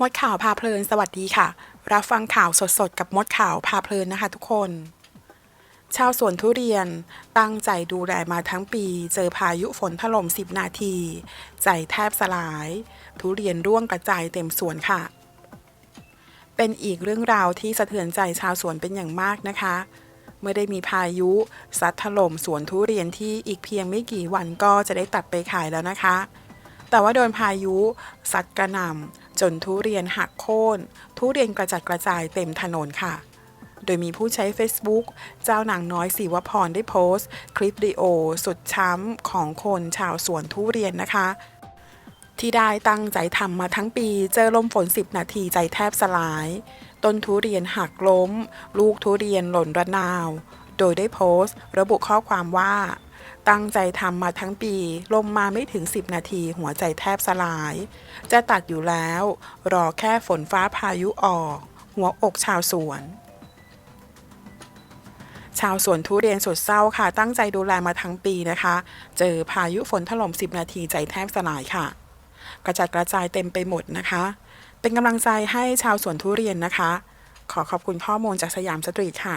มดข่าวพาเพลินสวัสดีค่ะ รับฟังข่าวสดๆ กับมดข่าวพาเพลินนะคะทุกคน ชาวสวนทุเรียนตั้งใจดูแลมาทั้งปี เจอพายุฝนถล่ม 10 นาที ใจแทบสลาย ทุเรียนร่วงกระจายเต็มสวนค่ะ เป็นอีกเรื่องราวที่สะเทือนใจชาวสวนเป็นอย่างมากนะคะ เมื่อได้มีพายุซัดถล่มสวนทุเรียนที่อีกเพียงไม่กี่วันก็จะได้ตัดไปขายแล้วนะคะ แต่ว่าโดนพายุซัดกระหน่ำ จนทุเรียนหักโค่นทุเรียนกระจัดกระจายเต็มถนนค่ะ โดยมีผู้ใช้ Facebook เจ้านางน้อยศิวพรได้โพสต์ คลิปวิดีโอ สุดช้ำของคนชาวสวนทุเรียนนะคะ ที่ได้ตั้งใจทำมาทั้งปี เจอลมฝน 10 นาทีใจแทบสลาย ต้นทุเรียนหักล้ม ลูกทุเรียนหล่นระนาว โดยได้โพสต์ ระบุข้อความว่า ตั้งใจทำมาทั้งปีลมมาไม่ถึง 10 นาทีหัวใจแทบสลาย จะตัดอยู่แล้ว รอแค่ฝนฟ้าพายุออก หัวอกชาวสวน ชาวสวนทุเรียนสุดเศร้าค่ะ ตั้งใจดูแลมาทั้งปีนะคะ เจอพายุฝนถล่ม 10 นาทีใจแทบสลายค่ะ กระจัดกระจายเต็มไปหมดนะคะ เป็นกำลังใจให้ชาวสวนทุเรียนนะคะ ขอขอบคุณข้อมูลจากสยามสตรีทค่ะ